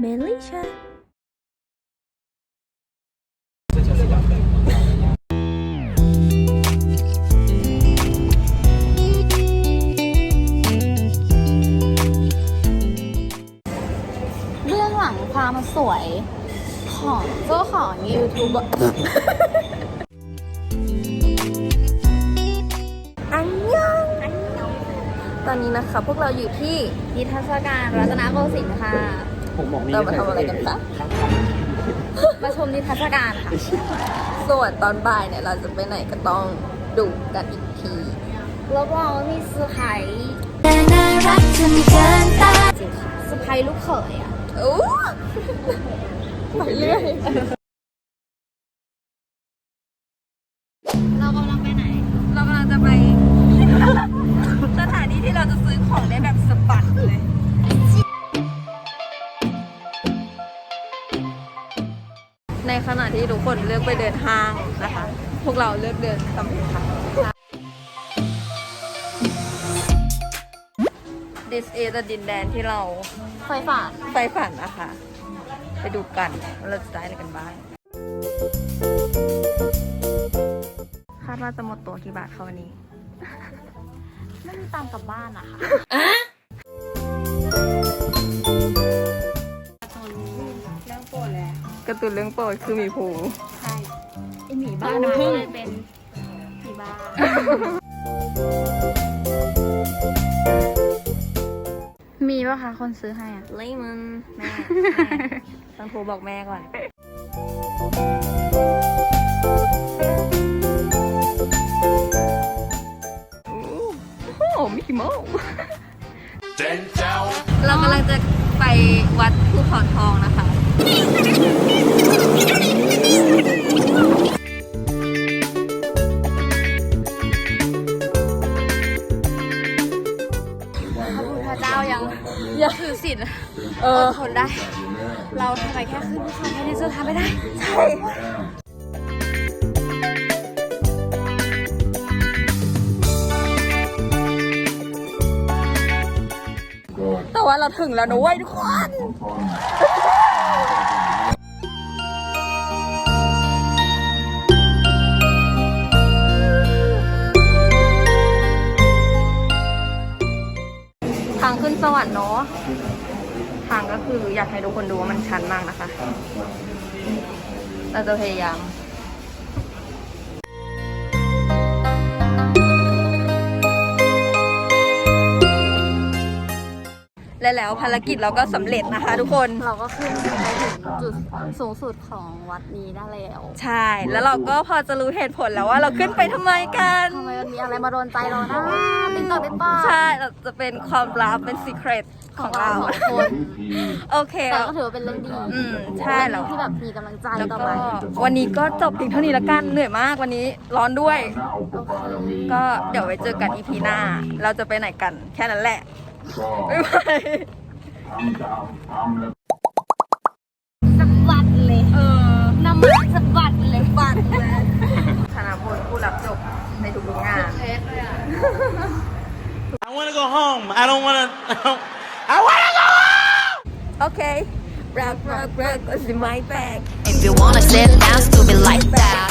เมลิชาเรื่องหลังความสวยของเจ้าของยูทูบอันยองตอนนี้นะคะ พวกเราอยู่ที่นิทรรศการรัตนโกสินทร์ค่ะ ผมบอกนี่เรามาทำอะไรกันคะมาชมนิทรรศการค่ะ ส่วนตอนบ่ายเนี่ยเราจะไปไหนก็ต้องดูกันอีกทีรับรองว่ามีเซอร์ไพรส์น่ารักจนเกินต้านจริงค่ะเซอร์ไพรส์ลูกเขยอะอู้ไปเรื่อยเรากำลังไปไหน เรากำลังจะไปสถานที่ที่เราจะซื้อของได้แบบ ที่ทุกคนเลือกไปเดินห้างนะคะ พวกเราเลือกเดินตำรวจค่ะ This is the ดินแดนที่เราไฟฝ่าไฟฝันนะคะ ไปดูกันว่าเราจะได้อะไรกันบ้างคาดว่าจะหมดตัวกี่บาทคะวันนี้ ไม่มีตามกลับบ้านอะค่ะ ตูนเรื่องโปรดคือหมีภูใช่ไอหมีบ้านน้ำผึ้งเป็นหมีบ้านมีป่ะคะคนซื้อให้อะเลมันแม่ต้องโทรบอกแม่ก่อน โอ้โหมิกกี้เมาส์เรากำลังจะไปวัดภูเขาทองนะคะ พระพุทธเจ้ายังยังถือศีลเอออดทนได้ เราทำไมแค่ขึ้นภูเขาแค่นี้จะทำไม่ได้ ใช่แต่ว่าเราถึงแล้วนะเว้ยทุกคน สวรรค์เนาะทางก็คืออยากให้ทุกคนดูว่ามันชันมากนะคะ เราจะพยายาม และแล้วภารกิจเราก็สำเร็จนะคะ ทุกคน เราก็ขึ้นไปถึงจุดสูงสุดของวัดนี้ได้แล้วใช่ แล้วเราก็พอจะรู้เหตุผลแล้วว่าเราขึ้นไปทำไมกัน ทำไมมันมีอะไรมาโดนใจเรานะติ๊กต๊อกติ๊กต๊อกใช่เราจะเป็นความลับเป็น s ี c r e t ขขอองงเราเราสองคนโอเคแต่ก็ถือว่าเป็นเรื่องดีอืมใช่แล้ว ที่แบบมีกำลังใจแล้วต่อก็ไปวันนี้ก็จบเพียงเท่านี้ละกันเหนื่อยมากวันนี้ร้อนด้วย ก็เดี๋ยวไว้เจอกันอีพีหน้า เราจะไปไหนกันแค่นั้นแหละ บ๊ายบายสะบัดเลยเออน้ำมันสะบัดเลยบัตรเลยคณะพลผู้รับจบในทุกๆงานเทสเลยอะ I wanna go home I don't wanna I wanna go home โอเครักรักรักก็สิไม่แปลก If you wanna sit down, stupid like that